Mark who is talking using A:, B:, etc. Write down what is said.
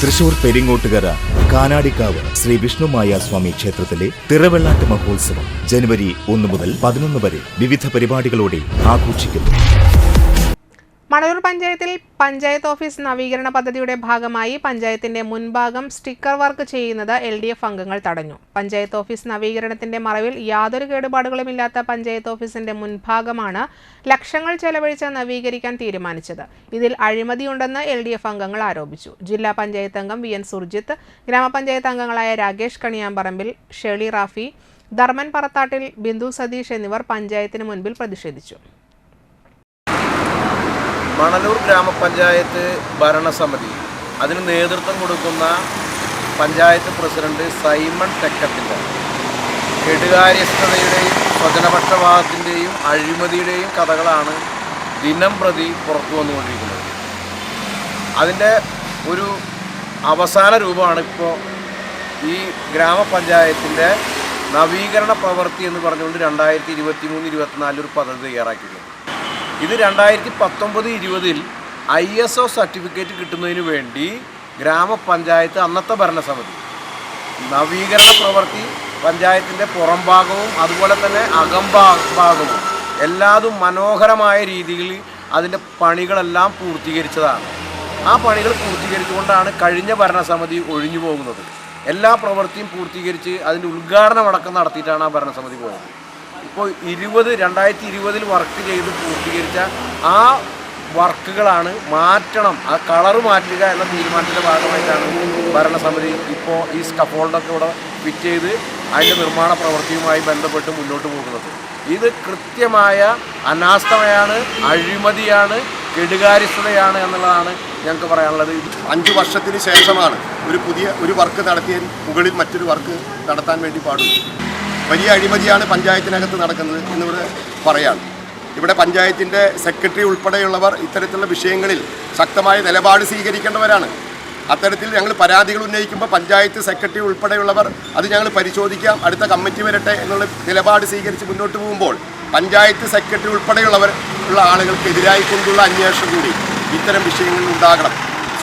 A: തൃശൂർ പെരിങ്ങോട്ടുകര കാനാടിക്കാവ് ശ്രീ വിഷ്ണുമായ സ്വാമി ക്ഷേത്രത്തിലെ തിറവെള്ളാട്ട് മഹോത്സവം ജനുവരി ഒന്ന് മുതൽ പതിനൊന്ന് വരെ വിവിധ പരിപാടികളോടെ ആഘോഷിക്കുന്നു.
B: മണലൂർ പഞ്ചായത്തിൽ പഞ്ചായത്ത് ഓഫീസ് നവീകരണ പദ്ധതിയുടെ ഭാഗമായി പഞ്ചായത്തിന്റെ മുൻഭാഗം സ്റ്റിക്കർ വർക്ക് ചെയ്യുന്നത് എൽ ഡി എഫ് അംഗങ്ങൾ തടഞ്ഞു. പഞ്ചായത്ത് ഓഫീസ് നവീകരണത്തിന്റെ മറവിൽ യാതൊരു കേടുപാടുകളുമില്ലാത്ത പഞ്ചായത്ത് ഓഫീസിന്റെ മുൻഭാഗമാണ് ലക്ഷങ്ങൾ ചെലവഴിച്ച് നവീകരിക്കാൻ തീരുമാനിച്ചത്. ഇതിൽ അഴിമതിയുണ്ടെന്ന് എൽ ഡി എഫ് അംഗങ്ങൾ ആരോപിച്ചു. ജില്ലാ പഞ്ചായത്ത് അംഗം വി എൻ സുർജിത്ത് ഗ്രാമപഞ്ചായത്ത് അംഗങ്ങളായ രാകേഷ് കണിയാമ്പറമ്പിൽ ഷെളി റാഫി ധർമ്മൻ പറത്താട്ടിൽ ബിന്ദു സതീഷ് എന്നിവർ പഞ്ചായത്തിന് മുൻപിൽ പ്രതിഷേധിച്ചു.
C: മണലൂർ ഗ്രാമപഞ്ചായത്ത് ഭരണസമിതി അതിന് നേതൃത്വം കൊടുക്കുന്ന പഞ്ചായത്ത് പ്രസിഡന്റ് സൈമൺ തെക്കത്തിന്റെ കെടുകാര്യസ്ഥതയുടെയും സ്വജനപക്ഷപാതത്തിന്റെയും അഴിമതിയുടെയും കഥകളാണ് ദിനം പ്രതി പുറത്തു വന്നുകൊണ്ടിരിക്കുന്നത്. അതിന്റെ ഒരു അവസാന രൂപമാണ് ഇപ്പോൾ ഈ ഗ്രാമപഞ്ചായത്തിന്റെ നവീകരണ പ്രവൃത്തി എന്ന് പറഞ്ഞുകൊണ്ട് രണ്ടായിരത്തി ഇരുപത്തി മൂന്ന് ഇരുപത്തിനാലിൽ ഒരു പദ്ധതി തയ്യാറാക്കിയിട്ടുള്ളത്. ഇത് രണ്ടായിരത്തി പത്തൊമ്പത് ഇരുപതിൽ ഐ എസ് ഒ സർട്ടിഫിക്കറ്റ് കിട്ടുന്നതിന് വേണ്ടി ഗ്രാമപഞ്ചായത്ത് അന്നത്തെ ഭരണസമിതി നവീകരണ പ്രവൃത്തി പഞ്ചായത്തിന്റെ പുറംഭാഗവും അതുപോലെ തന്നെ അകംഭാഗവും എല്ലാതും മനോഹരമായ രീതിയിൽ അതിന്റെ പണികളെല്ലാം പൂർത്തീകരിച്ചതാണ്. ആ പണികൾ പൂർത്തീകരിച്ചുകൊണ്ടാണ് കഴിഞ്ഞ ഭരണസമിതി ഒഴിഞ്ഞു പോകുന്നത് എല്ലാ പ്രവൃത്തിയും പൂർത്തീകരിച്ച് അതിന്റെ ഉദ്ഘാടനം അടക്കം നടത്തിയിട്ടാണ് ആ ഭരണസമിതി പോയത്. ഇപ്പോൾ ഇരുപത് രണ്ടായിരത്തി ഇരുപതിൽ വർക്ക് ചെയ്ത് പൂർത്തീകരിച്ച ആ വർക്കുകളാണ് മാറ്റണം ആ കളർ മാറ്റുക എന്ന തീരുമാനത്തിന്റെ ഭാഗമായിട്ടാണ് ഭരണസമിതി ഇപ്പോൾ ഈ സ്കഫോൾഡൊക്കെ ഇവിടെ ഫിറ്റ് ചെയ്ത് അതിന്റെ നിർമ്മാണ പ്രവൃത്തിയുമായി ബന്ധപ്പെട്ട് മുന്നോട്ട് പോകുന്നത്. ഇത് കൃത്യമായ അനാസ്ഥമയാണ് അഴിമതിയാണ് കെടുകാര്യസ്ഥതയാണ് എന്നുള്ളതാണ് ഞങ്ങൾക്ക് പറയാനുള്ളത്.
D: അഞ്ച് വർഷത്തിന് ശേഷമാണ് ഒരു പുതിയ ഒരു വർക്ക് നടത്തിയാൽ മുകളിൽ മറ്റൊരു വർക്ക് നടത്താൻ വേണ്ടി പാടുള്ളൂ. വലിയ അഴിമതിയാണ് പഞ്ചായത്തിനകത്ത് നടക്കുന്നത് എന്നിവിടെ പറയാണ് ഇവിടെ പഞ്ചായത്തിന്റെ സെക്രട്ടറി ഉൾപ്പെടെയുള്ളവർ ഇത്തരത്തിലുള്ള വിഷയങ്ങളിൽ ശക്തമായ നിലപാട് സ്വീകരിക്കേണ്ടവരാണ്. അത്തരത്തിൽ ഞങ്ങൾ പരാതികൾ ഉന്നയിക്കുമ്പോൾ പഞ്ചായത്ത് സെക്രട്ടറി ഉൾപ്പെടെയുള്ളവർ അത് ഞങ്ങൾ പരിശോധിക്കാം അടുത്ത കമ്മിറ്റി വരട്ടെ എന്നുള്ള നിലപാട് സ്വീകരിച്ച് മുന്നോട്ട് പോകുമ്പോൾ പഞ്ചായത്ത് സെക്രട്ടറി ഉൾപ്പെടെയുള്ളവർ ഉള്ള ആളുകൾക്കെതിരായി കൊണ്ടുള്ള അന്വേഷണം കൂടി ഇത്തരം വിഷയങ്ങളിൽ ഉണ്ടാകണം.